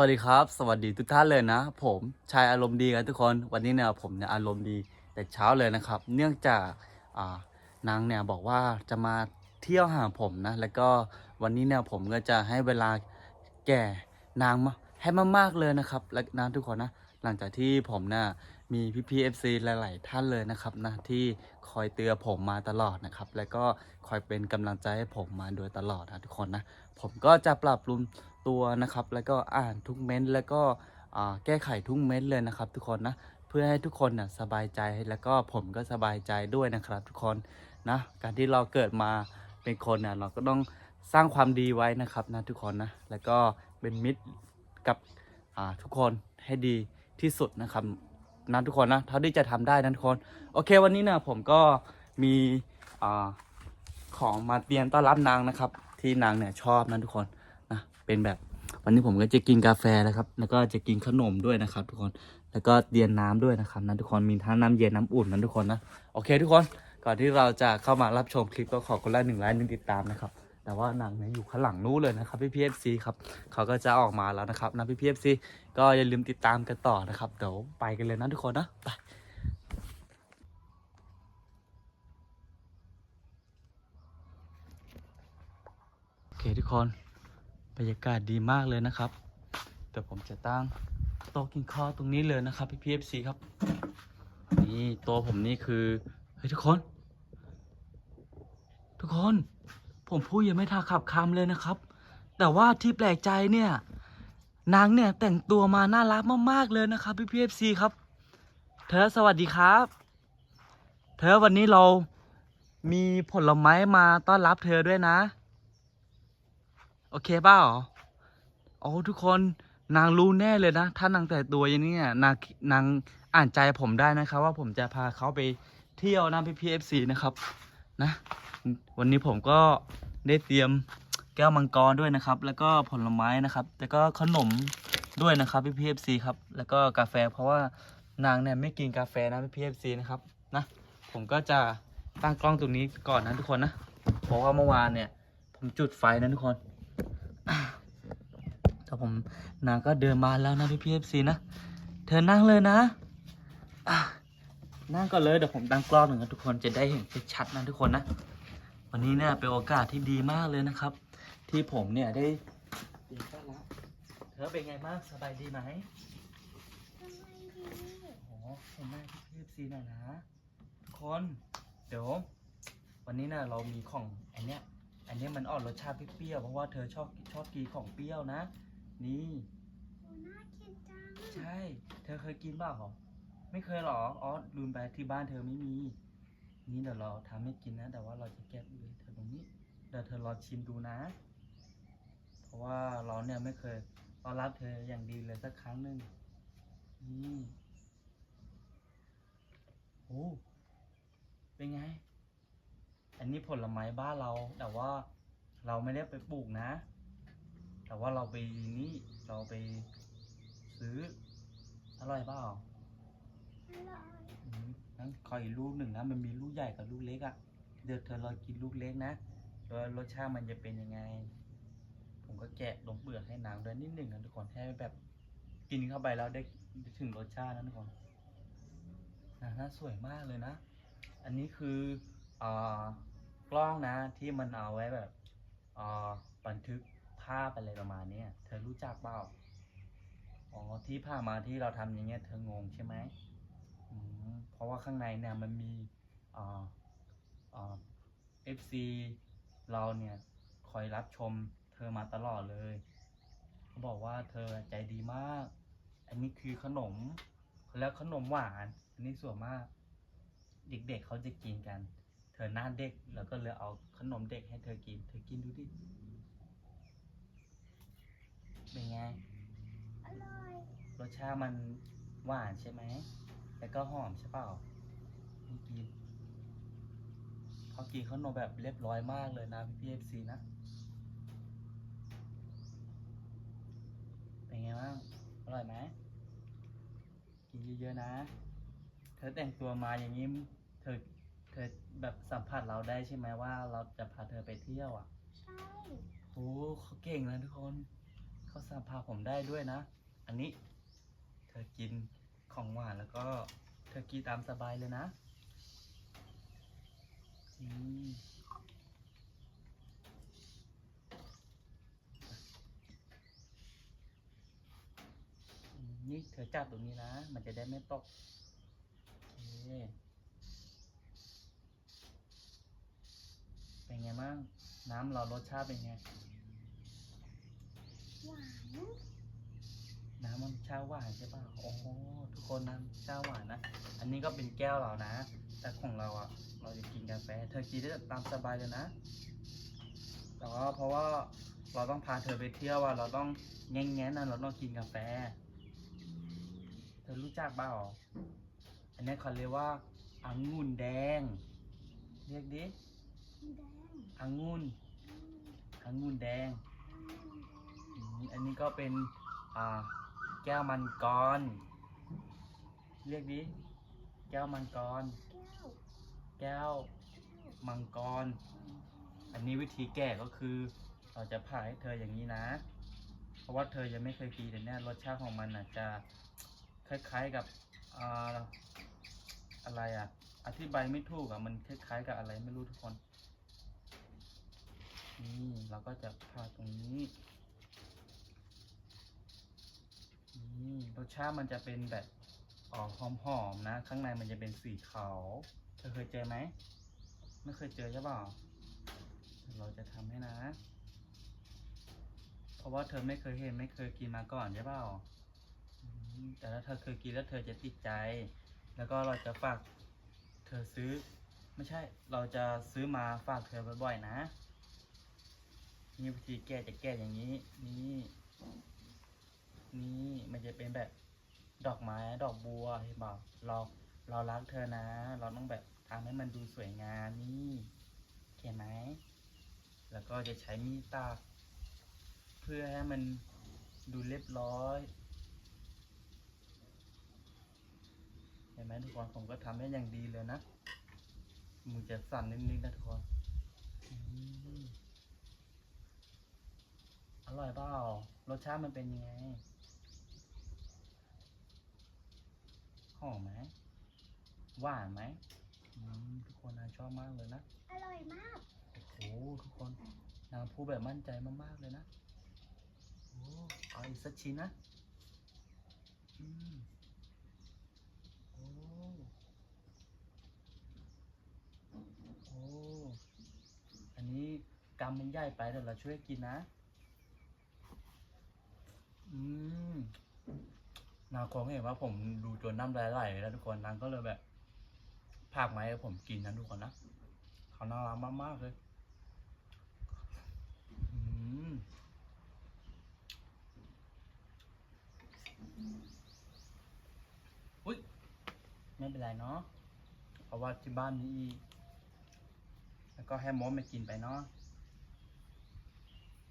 วัสดีครับ สวัสดีทุกท่านเลยนะ ผมชายอารมณ์ดีกันทุกคน วันนี้เนี่ยผมเนี่ยอารมณ์ดีแต่เช้าเลยนะครับ เนื่องจากนางเนี่ยบอกว่าจะมาเที่ยวหาผมนะ แล้วก็วันนี้เนี่ยผมก็จะให้เวลาแก่นางมาให้มากๆเลยนะครับ และนะทุกคนนะ หลังจากที่ผมเนี่ยมีพี่พีเอฟซีหลาย ๆ ท่านเลยนะครับนะที่คอยเตือนผมมาตลอดนะครับ แล้วก็คอยเป็นกำลังใจให้ผมมาโดยตลอดนะทุกคนนะ ผมก็จะปรับปรุง ตัวนะครับ แล้วก็อ่านทุกเม้นต์แล้วก็แก้ไขทุกเม้นต์เลยนะครับ ทุกคนนะเพื่อให้ทุกคนนะสบายใจแล้วก็ผมก็สบายใจด้วยนะครับ ทุกคนนะการที่เราเกิดมาเป็นคนเนี่ยเราก็ต้องสร้างความดีไว้นะครับนะทุกคนนะแล้วก็เป็นมิตรกับทุกคนให้ดีที่สุดนะครับนะทุกคนนะเท่าที่จะทำได้นะทุกคน โอเควันนี้เนี่ยผมก็มีอของมาเตรียมต้อนรับนางนะครับ ที่นางเนี่ยชอบนะทุกคน เป็นแบบ วันนี้ผมก็จะกินกาแฟนะครับ แล้วก็จะกินขนมด้วยนะครับ ทุกคนแล้วก็เตรียมน้ำด้วยนะครับนะทุกคนมีทั้งน้ำเย็นน้ำอุ่นนะทุกคนนะโอเค ทุกคนก่อนที่เราจะเข้ามารับชมคลิปก็ขอคนละหนึ่งไลค์หนึ่งติดตามนะครับแต่ว่านางเนี่ยอยู่ข้างหลังนู้นเลยนะครับพี่พีเอฟซีครับเขาก็จะออกมาแล้วนะครับนะพี่พีเอฟซีก็อย่าลืมติดตามกันต่อนะครับเดี๋ยวไปกันเลยนะทุกคนนะไปโอเคทุกคน บรรยากาศดีมากเลยนะครับเดี๋ยวผมจะตั้งโต๊ะกินข้าวตรงนี้เลยนะครับพี่พีเอฟซีครับ นี่โต๊ะผมนี่คือเฮ้ยทุกคน ทุกคน ผมพูดยังไม่ทันขับคำเลยนะครับ แต่ว่าที่แปลกใจเนี่ยนางเนี่ยแต่งตัวมาน่ารักมากๆเลยนะครับพี่พีเอฟซีครับ เธอสวัสดีครับ เธอวันนี้เรามีผลไม้มาต้อนรับเธอด้วยนะ โอเคเปล่าโอ้ทุกคนนางรู้แน่เลยนะ ถ้านางแต่ตัวอย่างนี้เนี่ยนางนางอ่านใจผมได้นะครับ ว่าผมจะพาเขาไปเที่ยวนะพี่พีเอฟซีนะครับ นะ วันนี้ผมก็ได้เตรียมแก้วมังกรด้วยนะครับ แล้วก็ผลไม้นะครับ แล้วก็ขนมด้วยนะครับพี่พีเอฟซีครับ แล้วก็กาแฟเพราะว่านางเนี่ยไม่กินกาแฟนะพี่พีเอฟซีนะครับ นะ ผมก็จะตั้งกล้องตรงนี้ก่อนนะทุกคนนะ เพราะว่าเมื่อวานเนี่ย ผมจุดไฟนะทุกคน แต่ผมนางก็เดินมาแล้วนะพี่พีเอฟซีนะ เธอนั่งเลยนะนั่งก่อนเลยเดี๋ยวผมตั้งกล้องหนึ่งนะทุกคนจะได้เห็นชัดๆนะทุกคนนะ วันนี้เนี่ยเป็นโอกาสที่ดีมากเลยนะครับ ที่ผมเนี่ยได้เรียนต้อนรับเธอเป็นไงบ้างสบายดีไหมโอ้เห็นหน้าพี่พีซีหน่อยนะทุกคนเดี๋ยววันนี้นะเรามีของอันเนี้ยอันเนี้ยมันออกรสชาติเปรี้ยวเพราะว่าเธอชอบชอบกินของเปรี้ยวนะ นี่น่ากินจังใช่ เธอเคยกินบ้างเหรอ ไม่เคยหรอ อ๋อลืมไปที่บ้านเธอไม่มี นี่เดี๋ยวเราทำให้กินนะ แต่ว่าเราจะแก็บไว้เธอตรงนี้ เดี๋ยวเธอรอชิมดูนะ เพราะว่าเราเนี่ยไม่เคยต้อนรับเธออย่างดีเลยสักครั้งหนึ่งนี่โอ้เป็นไง อันนี้ผลไม้บ้านเรา แต่ว่าเราไม่ได้ไปปลูกนะ แต่ว่าเราไปนี่เราไปซื้ออร่อยเปล่าอร่อยอืมงั้นขออีกลูกหนึ่งนะ มันมีลูกใหญ่กับลูกเล็กอะ่ะ เดี๋ยวเธอรอกินลูกเล็กนะว่ารสชาติมันจะเป็นยังไง ผมก็แกะลงเปลือกให้นางด้วยนิดหนึ่งนะทุกคนให้แบบกินเข้าไปแล้วได้ถึงรสชาตินะทุกคนนะน่าสวยมากเลยนะ อันนี้คืออ่ากล้องนะที่มันเอาไว้แบบอ่าบันทึกภาพอะไรประมาณเนี้ยเธอรู้จักเปล่าอ๋อที่ผ่านมาที่เราทำอย่างเงี้ยเธองงใช่ไหมอืมเพราะว่าข้างในเนี่ยมันมีอ่าอ่า FC เราเนี่ยคอยรับชมเธอมาตลอดเลยเขาบอกว่าเธอใจดีมาก อันนี้คือขนมแล้วขนมหวาน อันนี้ส่วนมาก เด็กๆเขาจะกินกัน เธอหน้าเด็กแล้วก็เลยเอาขนมเด็กให้เธอกิน เธอกินดูดิ เป็นไง อร่อย รสชาติมันหวานใช่ไหม แล้วก็หอมใช่เปล่านี่กินเขากินขนมแบบเรียบร้อยมากเลยนะพี่พีเอฟซีนะ เป็นไงบ้าง อร่อยไหม กินเยอะๆนะ เธอแต่งตัวมาอย่างนี้ เธอ เธอแบบสัมผัสเราได้ใช่ไหมว่าเราจะพาเธอไปเที่ยวอะ ใช่โอ้เขาเก่งนะทุกคนเขาสั่งพาผมได้ด้วยนะ อันนี้ เธอกินของหวานแล้วก็เธอกินตามสบายเลยนะอืมนี่เธอจับตรงนี้นะ มันจะได้ไม่ตกโอเคเป็นไงบ้าง น้ำเรารสชาติเป็นไง หวานน้ำมันชาหวานใช่ป่ะโอ้โหทุกคนน้ำชาหวานนะ อันนี้ก็เป็นแก้วเรานะ แต่ของเราอะ เราจะกินกาแฟ เธอกินได้ตามสบายเลยนะ แต่ว่าเพราะว่าเราต้องพาเธอไปเที่ยวอะ เราต้องแง่งแง่นะเราต้องกินกาแฟ เธอรู้จักเปล่าอันนี้เขาเรียกว่าองุ่นแดง เรียกดิแดงองุ่นอืมองุ่นแดง อืมอืมอันนี้ก็เป็นอ่าแก้วมังกร เรียกดิแก้วมังกร แก้วแก้วแก้วมังกร อันนี้วิธีแก้ก็คือเราจะผ่าให้เธออย่างนี้นะ เพราะว่าเธอยังไม่เคยกินแต่เนี่ยรสชาติของมันอาจจะคล้ายๆกับอ่าอะไรอะ อธิบายไม่ถูกอะ มันคล้ายๆกับอะไรไม่รู้ทุกคน นี่เราก็จะผ่าตรงนี้ นี่ รสชาติมันจะเป็นแบบออกหอมๆนะ ข้างในมันจะเป็นสีขาวเธอเคยเจอไหมไม่เคยเจอใช่เปล่าเดี๋ยวเราจะทำให้นะ เพราะว่าเธอไม่เคยเห็นไม่เคยกินมาก่อนใช่เปล่าแต่ถ้าเธอเคยกินแล้วเธอจะติดใจ แล้วก็เราจะฝากเธอซื้อ ไม่ใช่ เราจะซื้อมาฝากเธอบ่อยๆนะนี่วิธีแก้จะแก้อย่างนี้ นี่ นี่มันจะเป็นแบบดอกไม้ดอกบัวเห็นบอกเราเรารักเธอนะ เราต้องแบบทำให้มันดูสวยงามนี่เห็นไหมแล้วก็จะใช้มีดตัดเพื่อให้มันดูเรียบร้อยเห็นไหมทุกคนผมก็ทำได้อย่างดีเลยนะมือจะสั่นนิดนึงนะทุกคนอร่อยเปล่ารสชาติมันเป็นยังไง หอมไหมหวานไหมอืมทุกคนนายชอบมากเลยนะอร่อยมาก โอ้โหทุกคนนางพูดแบบมั่นใจมากๆเลยนะโอ้เอาอีกสักชิ้นนะอืมโอ้โอ้อันนี้กำมันใหญ่ไปเดี๋ยวเราช่วยกินนะ อืม นางคงเห็นว่าผมดูจนน้ำลายไหลแล้วทุกคนนางก็เลยแบบพากไมาให้ผมกินนะทุกคนนะเขาน่ารักมากๆเลยอืมอุ้ยไม่เป็นไรเนาะเพราะว่าที่บ้านมีอีกแล้วก็ให้มดมากินไปเนาะ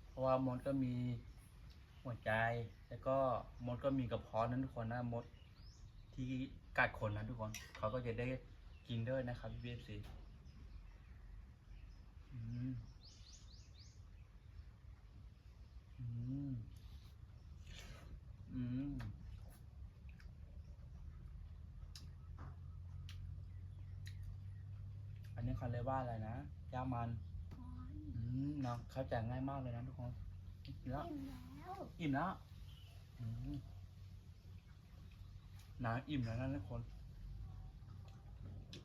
เพราะว่ามดก็มี หัวใจ แล้วก็มดก็มีกระเพาะนั้นทุกคนนะมดที่กัดคนนะทุกคนเขาก็จะได้กินด้วยนะครับพี่เบฟซีอืมอืมอืมอันนี้เขาเรียกว่าอะไรนะย่ามัน อืมเนาะเข้าใจง่ายมากเลยนะทุกคนอิ่มแล้วอิ่มแล้ว อิ่มแล้วอืมน้ำอิ่มแล้วนะทุกคน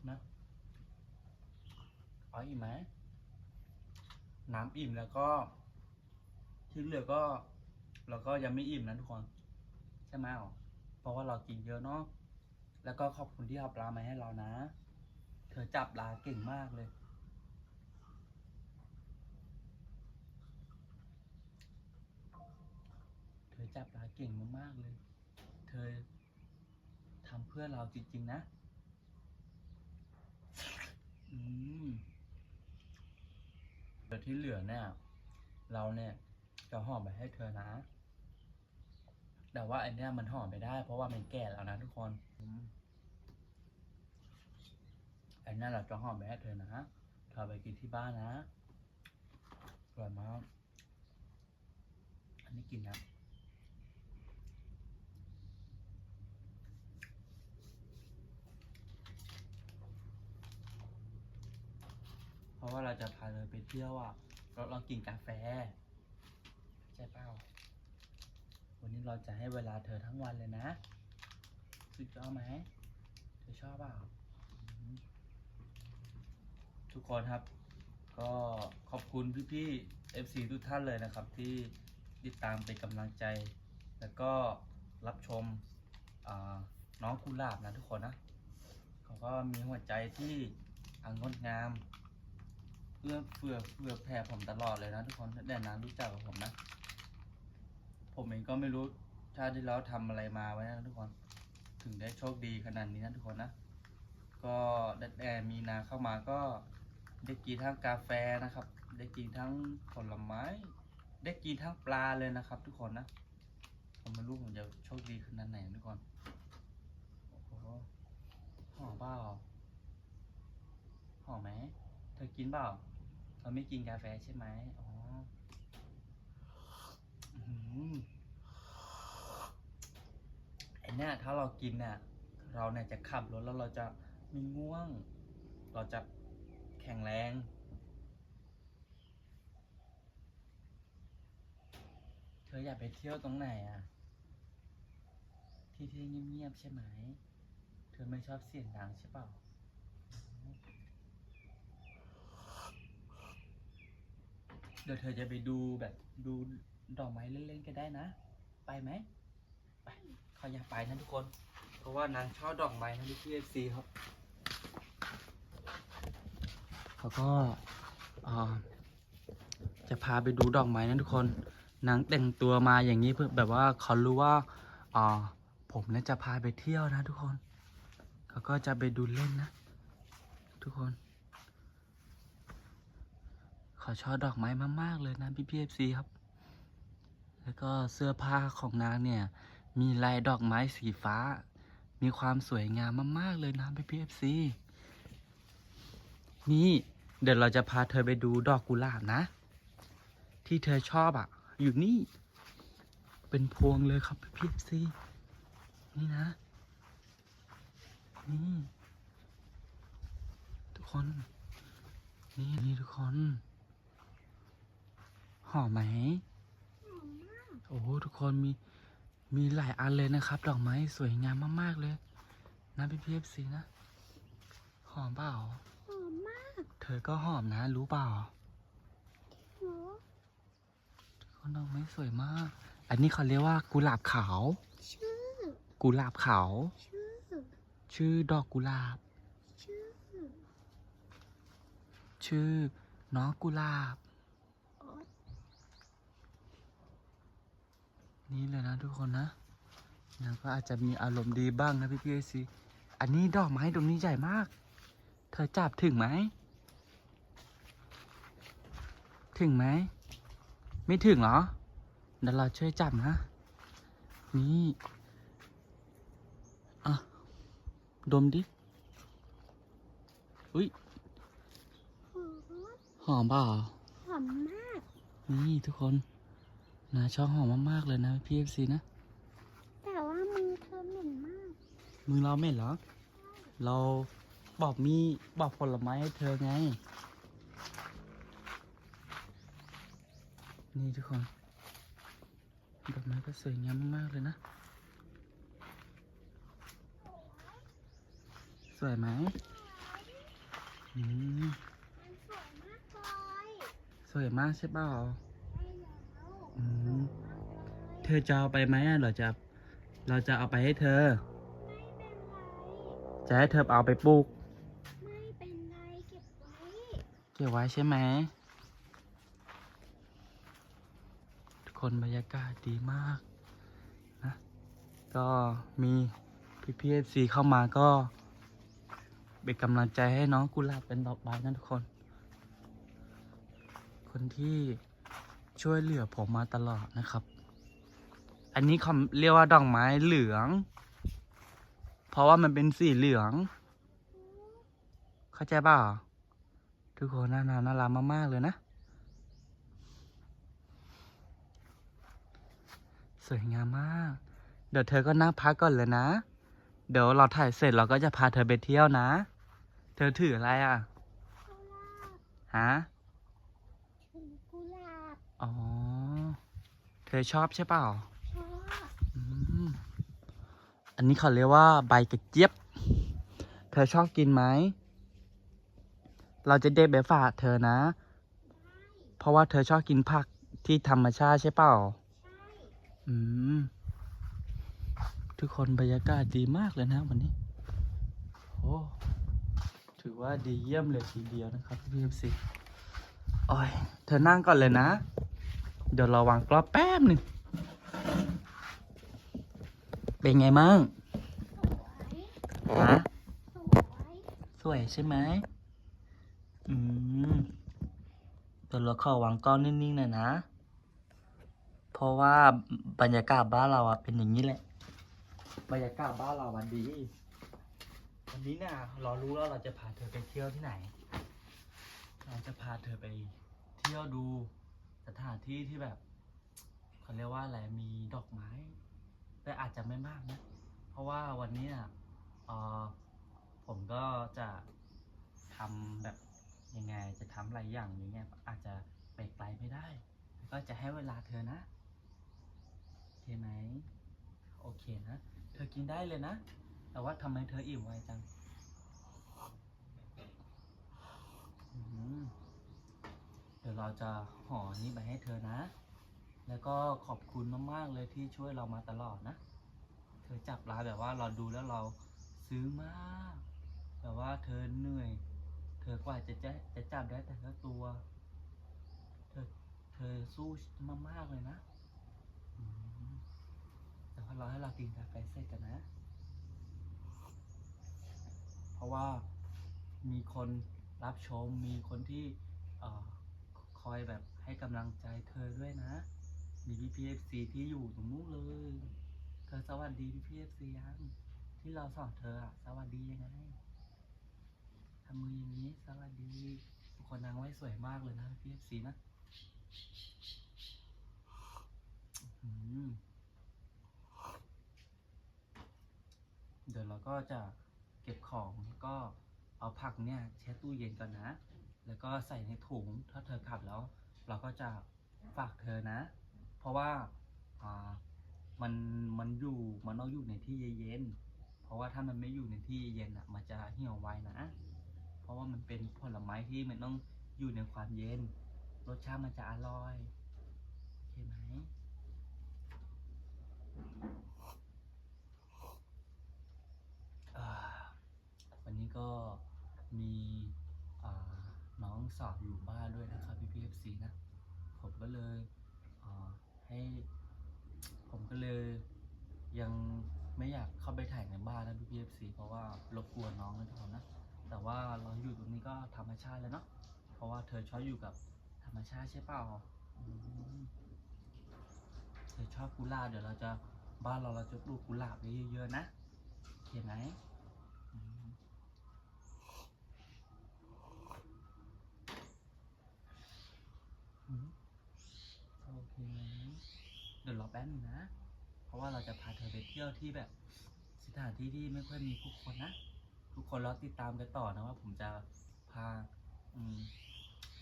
นะอ๋ออิ่มไหมน้ำอิ่มแล้วก็ที่เหลือก็เราก็ยังไม่อิ่มนะทุกคน ใช่ไหมอ๋อเพราะว่าเรากินเยอะเนาะแล้วก็ขอบคุณที่เอาปลามาให้เรานะ เธอจับปลาเก่งมากเลย เธอ จับปลาเก่งมากๆเลย เธอทำเพื่อเราจริงๆนะ อืมแต่ที่เหลือเนี่ย เราเนี่ยจะห่อไปให้เธอนะ แต่ว่าอันเนี้ยมันห่อไม่ได้ เพราะว่ามันแก่แล้วนะทุกคนอันนี้เราจะห่อไปให้เธอนะเธอไปกินที่บ้านนะอร่อยมากอันนี้กินนะ ราะว่าเราจะพาเธอไปเที่ยวอะ เราเรากินกาแฟใช่เปล่า วันนี้เราจะให้เวลาเธอทั้งวันเลยนะสุดยอดไหมเธอชอบเปล่า ทุกคนครับ ก็ขอบคุณพี่ๆ FC ทุกท่านเลยนะครับ ที่ติดตามเป็นกำลังใจ แล้วก็รับชมน้องกุหลาบนะทุกคนนะ เขาก็มีหัวใจที่อ่างดงาม เพื่อเฟื่อเฟื่อแผ่ผมตลอดเลยนะ ทุกคนแต่นานรู้จักกับผมนะ ผมเองก็ไม่รู้ชาติที่แล้วทำอะไรมาไว้นะทุกคน ถึงได้โชคดีขนาดนี้นะทุกคนนะ ก็ได้แต่มีนาเข้ามาก็ได้กินทั้งกาแฟนะครับ ได้กินทั้งผลไม้ ได้กินทั้งปลาเลยนะครับ ทุกคนนะผมไม่รู้ผมจะโชคดีขนาดไหนทุกคนโอ้โหหอมเปล่าหอมไหมเธอกินเปล่า เธอไม่กินกาแฟใช่ไหมอ๋ออื้อหือไอเนี่ยถ้าเรากินเนี่ยเราเนี่ยจะขับรถแล้วเราจะไม่ง่วง เราจะแข็งแรงเธออยากไปเที่ยวตรงไหนอะ ที่ที่เงียบๆใช่ไหม เธอไม่ชอบเสียงดังใช่เปล่า เดี๋ยวเธอจะไปดูแบบดูดอกไม้เล่นๆก็ได้นะ ไปไหมไปเขาอยากไปนะทุกคน เพราะว่านางชอบดอกไม้นะที่เอฟซีครับเขาก็จะพาไปดูดอกไม้นะทุกคนนางแต่งตัวมาอย่างนี้เพื่อแบบว่าเขารู้ว่าอผมเนี่ยจะพาไปเที่ยวนะทุกคนเขาก็จะไปดูเล่นนะ ทุกคน ขาชอบดอกไม้มากๆเลยนะพี่พีเอฟซีครับ แล้วก็เสื้อผ้าของนางเนี่ย มีลายดอกไม้สีฟ้า มีความสวยงามมากๆเลยนะพี่พีเอฟซีนี่เดี๋ยวเราจะพาเธอไปดูดอกกุหลาบนะ ที่เธอชอบอะ อยู่นี่ เป็นพวงเลยครับพี่พีเอฟซีนี่นะ นี่ ทุกคน นี่นี่ทุกคน หอมไหมหอมมากโอ้โหทุกคนมีมีหลายอันเลยนะครับ ดอกไม้สวยงามมากๆเลยนะพี่พีเอฟซีนะ หอมเปล่าหอมมาก เธอก็หอมนะ รู้เปล่าหนูทุกคนดอกไม้สวยมาก อันนี้เขาเรียกว่ากุหลาบขาว ชื่อ กุหลาบขาว ชื่อ ชื่อดอกกุหลาบ ชื่อ ชื่อน้องกุหลาบ โอ๊ต นี่เลยนะทุกคนนะนางก็อาจจะมีอารมณ์ดีบ้างนะพี่พีเอฟซีอันนี้ดอกไม้ดอกนี้ใหญ่มาก เธอจับถึงไหม ถึงไหม ไม่ถึงเหรอเดี๋ยวเราช่วยจับนะ นี่อะดมดิ อุ้ยหอมหอมเปล่า หอมมาก นี่ทุกคน นาชอบหอมมากๆเลยนะพี่เอฟซีนะ แต่ว่ามือเธอเหม็นมาก มือเราเหม็นเหรอ เราบอกมีบอกผลไม้ให้เธอไง นี่ทุกคนดอกไม้ก็สวยงามมากๆเลยนะ สวยไหมอืมมันสวยมากเลยสวยมากใช่เปล่าใช่แล้ว อืมมากเลยเธอจะเอาไปไหมอะเราจะ เราจะเอาไปให้เธอไม่เป็นไรจะให้เธอเอาไปปลูก ไม่เป็นไรเก็บไว้ เก็บไว้ใช่ไหม ทุกคนบรรยากาศดีมากนะ ก็มีพี่พีเอฟซีเข้ามาก็เป็นกำลังใจให้น้องกุหลาบเป็นดอกไม้นะทุกคน คนที่ ช่วยเหลือผมมาตลอดนะครับ อันนี้เขาเรียกว่าดอกไม้เหลือง เพราะว่ามันเป็นสีเหลือง เข้าใจเปล่าทุกคนน่าน่ารักมากๆเลยนะ สวยงามมาก เดี๋ยวเธอก็นั่งพักก่อนเลยนะ เดี๋ยวเราถ่ายเสร็จเราก็จะพาเธอไปเที่ยวนะ เธอถืออะไรอะ ฮะ อ๋อ เธอชอบใช่เปล่าชอบอืมอันนี้เขาเรียกว่าใบกระเจี๊ยบ เธอชอบกินไหม เราจะเด็ดไปฝากเธอนะ เพราะว่าเธอชอบกินผักที่ธรรมชาติใช่เปล่าใช่อืม ทุกคนบรรยากาศดีมากเลยนะวันนี้ โอ้ถือว่าดีเยี่ยมเลยทีเดียวนะครับพี่เอฟซีโอ้ย เธอนั่งก่อนเลยนะ เดี๋ยวเราวางกล้องแป๊บหนึ่ง เป็นไงมั่งสวยฮะสวยสวยใช่ไหมอืมเดี๋ยวเราขอวางกล้องนิ่งๆหน่อยนะ เพราะว่าบรรยากาศบ้านเราอะเป็นอย่างนี้แหละ บรรยากาศบ้านเราวันดีวันนี้เนี่ยเรารู้แล้วเราจะพาเธอไปเที่ยวที่ไหน เราจะพาเธอไปเที่ยวดู สถานที่ที่แบบเขาเรียกว่าอะไรมีดอกไม้ แต่อาจจะไม่มากนะ เพราะว่าวันนี้อะเอ่อผมก็จะทำแบบยังไงจะทำหลายอย่างอย่างเงี้ยอาจจะไปไกลไม่ได้แต่ก็จะให้เวลาเธอนะโอเคไหมโอเคนะเธอกินได้เลยนะ แต่ว่าทำไมเธออิ่มไวจัง อืม เดี๋ยวเราจะห่อนี้ไปให้เธอนะ แล้วก็ขอบคุณมากๆเลยที่ช่วยเรามาตลอดนะ เธอจับร้านแบบว่าเราดูแล้วเราซื้อมากแบบว่าเธอเหนื่อย เธอกว่าจะจะจะจับได้แต่ละตัว เธอเธอสู้มากๆเลยนะแต่พอเราให้เรากินกาแฟเสร็จกันนะ เพราะว่ามีคนรับชมมีคนที่ คอยแบบให้กำลังใจเธอด้วยนะ มีพี่พีเอฟซีที่อยู่ตรงนู้นเลย เธอสวัสดีพี่พีเอฟซียังที่เราสอนเธออะสวัสดียังไงทำมืออย่างนี้สวัสดีทุกคนนางไว้สวยมากเลยนะพี่เอฟซีนะเดี๋ยวเราก็จะเก็บของแล้วก็เอาผักเนี่ยแช่ตู้เย็นก่อนนะ แล้วก็ใส่ในถุงถ้าเธอขับแล้ว เราก็จะฝากเธอนะ เพราะว่ามันมันอยู่มันต้องอยู่ในที่เย็นๆเพราะว่าถ้ามันไม่อยู่ในที่เย็นอะมันจะเหี่ยวไวนะ เพราะว่ามันเป็นผลไม้ที่มันต้องอยู่ในความเย็น รสชาติมันจะอร่อยโอเคไหมวันนี้ก็มี น้องสาวอยู่บ้านด้วยนะครับพี่พีเอฟซีนะ ผมก็เลยเอ่อให้ ผมก็เลยยังไม่อยากเข้าไปถ่ายในบ้านนะพี่พีเอฟซีเพราะว่ารบกวนน้องนะทุกคนนะ แต่ว่าเราอยู่ตรงนี้ก็ธรรมชาติแล้วเนาะ เพราะว่าเธอชอบอยู่กับธรรมชาติใช่เปล่าเธอชอบกุหลาบเดี๋ยวเราจะบ้านเราเราจะปลูกกุหลาบไว้เยอะๆนะ โอเคไหมอืมอืม เคไหมเดี๋ยวรอแป๊บนึงนะ เพราะว่าเราจะพาเธอไปเที่ยวที่แบบสถานที่ที่ไม่ค่อยมีผู้คนนะ ทุกคนรอติดตามกันต่อนะว่าผมจะพาอืม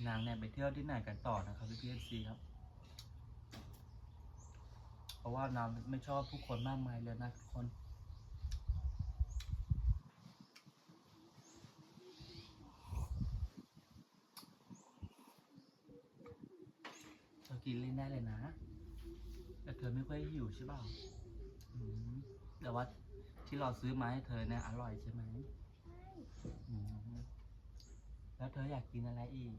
นางเนี่ยไปเที่ยวที่ไหนกันต่อนะครับพี่พีเอฟซีครับ เพราะว่านางไม่ชอบผู้คนมากมายเลยนะทุกคน เธอ กินเล่นได้เลยนะ แต่เธอไม่ค่อยหิวใช่เปล่าอืมแต่ว่าที่เราซื้อมาให้เธอเนี่ยอร่อยใช่ไหมใช่อืมแล้วเธออยากกินอะไรอีก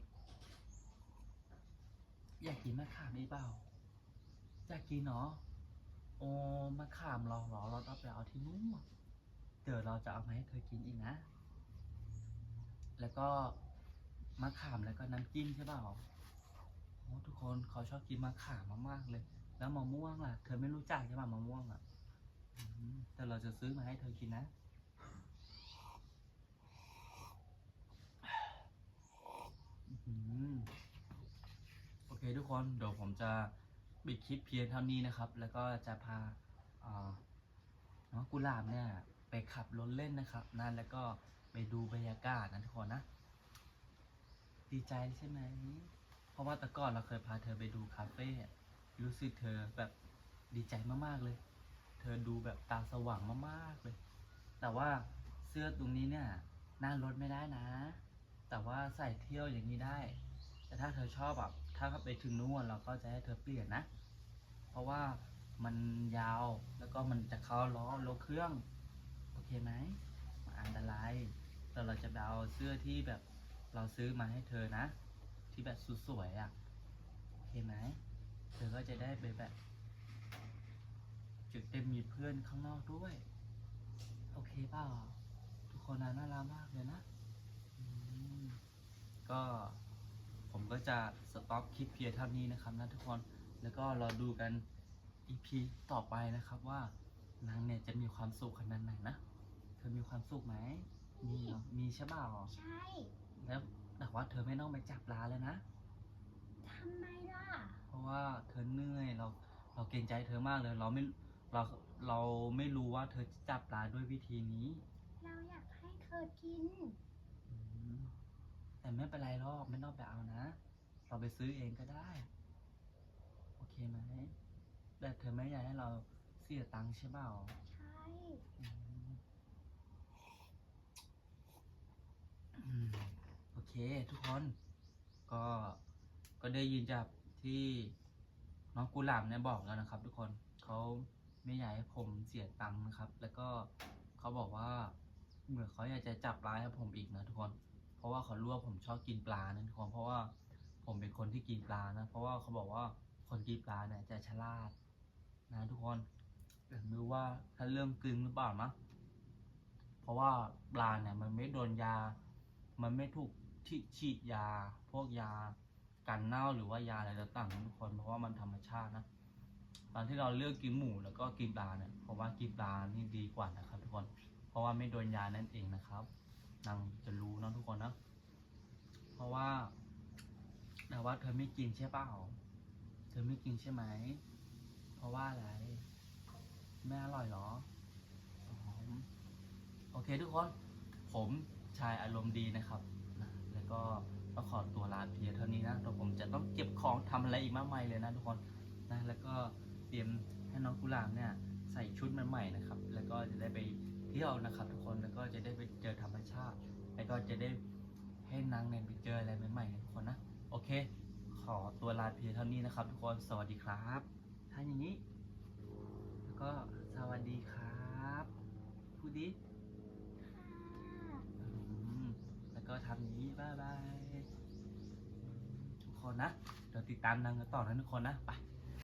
อยากกินมะขามอีกเปล่า อยากกินเนาะโอ้มะขามเราเหรอเราต้องไปเอาที่นู้นเดี๋ยวเราจะเอามาให้เธอกินอีกนะ แล้วก็มะขามแล้วก็น้ำจิ้มใช่เปล่า ทุกคนเขาชอบกินมะขามมากๆเลย แล้วมะม่วงล่ะ เธอไม่รู้จักใช่ป่ะมะม่วงอะแต่เราจะซื้อมาให้เธอกินนะโอเคทุกคนเดี๋ยวผมจะปิดคลิปเพียงเท่านี้นะครับ แล้วก็จะพาเน้องกุหลาบเนี่ย ไปขับรถเล่นนะครับนั่นแล้วก็ไปดูบรรยากาศนะทุกคนนะ ดีใจใช่ไหม เพราะว่าแต่ก่อนเราเคยพาเธอไปดูคาเฟ่อะรู้สึกเธอแบบดีใจมากๆเลย เธอดูแบบตาสว่างมากๆเลย แต่ว่าเสื้อตรงนี้เนี่ยนั่งรถไม่ได้นะ แต่ว่าใส่เที่ยวอย่างนี้ได้ แต่ถ้าเธอชอบแบบถ้าไปถึงนู่นเราก็จะให้เธอเปลี่ยนนะ เพราะว่ามันยาวแล้วก็มันจะเข้าล้อรถเครื่อง โอเคไหมมันอันตรายแต่เราจะเอาเสื้อที่แบบเราซื้อมาให้เธอนะ ที่แบบสวยๆอะโอเคไหมเธอก็จะได้ไปแบบจุดเต็มมีเพื่อนข้างนอกด้วย โอเคเปล่าทุกคนน่าน่ารักมากเลยนะอืมก็ผมก็จะสต็อปคลิปเพียงเท่านี้นะครับนะทุกคนแล้วก็รอดูกัน EP ต่อไปนะครับว่านางเนี่ยจะมีความสุขขนาดไหนนะ เธอมีความสุขไหม มีเหรอมีใช่เปล่าใช่ แล้ว แต่ว่าเธอไม่ต้องไปจับปลาแล้วนะ ทำไมล่ะ เพราะว่าเธอเหนื่อยเราเราเกรงใจเธอมากเลย เราไม่เราเราไม่รู้ว่าเธอจะจับปลาด้วยวิธีนี้เราอยากให้เธอกิน อืมแต่ไม่เป็นไรหรอกไม่ต้องไปเอานะ เราไปซื้อเองก็ได้ โอเคไหมแต่เธอไม่อยากให้เราเสียตังค์ใช่เปล่าใช่ อืมอืม โอเคทุกคนก็ก็ได้ยินจากที่น้องกุหลาบเนี่ยบอกแล้วนะครับ ทุกคนเขาไม่อยากให้ผมเสียตังค์นะครับ แล้วก็เขาบอกว่าเหมือนเขาอยากจะจับปลาให้ผมอีกนะทุกคน เพราะว่าเขารู้ว่าผมชอบกินปลานะทุกคนเพราะว่าผมเป็นคนที่กินปลานะ เพราะว่าเขาบอกว่าคนกินปลาเนี่ยจะฉลาดนะทุกคนไม่รู้ว่าถ้าเรื่องกลึงหรือเปล่านะเพราะว่าปลาเนี่ยมันไม่โดนยา มันไม่ถูก ที่ฉีดยา พวกยากันเน่าหรือว่ายาอะไรต่างๆทุกคนเพราะว่ามันธรรมชาตินะตอนที่เราเลือกกินหมูแล้วก็กินปลาเนี่ยผมว่ากินปลานี่ดีกว่านะครับ ทุกคน เพราะว่าไม่โดนยานั่นเองนะครับนางจะรู้นะทุกคนนะ เพราะว่าแต่ว่าเธอไม่กินใช่เปล่าเธอไม่กินใช่ไหม เพราะว่าอะไรไม่อร่อยเหรออโอเคทุกคน ผมชายอารมณ์ดีนะครับ ก็ต้องขอตัวลาเพียเท่านี้นะเดี๋ยวผมจะต้องเก็บของทำอะไรอีกมากมายเลยนะทุกคนนะแล้วก็เตรียมให้น้องกุหลาบเนี่ยใส่ชุดใหม่ๆนะครับ แล้วก็จะได้ไปเที่ยวนะครับ ทุกคนแล้วก็จะได้ไปเจอธรรมชาติ แล้วก็จะได้ให้นางเนี่ยไปเจออะไรใหม่ๆนะทุกคนนะโอเค ขอตัวลาเพียเท่านี้นะครับ ทุกคนสวัสดีครับถ้าอย่างนี้ แล้วก็สวัสดีครับพูดดิ ค่ะ อืมแล้ว ก็ทำอย่างนี้บายบายทุกคนนะเดี๋ยวติดตามนางกันต่อนะทุกคนนะไป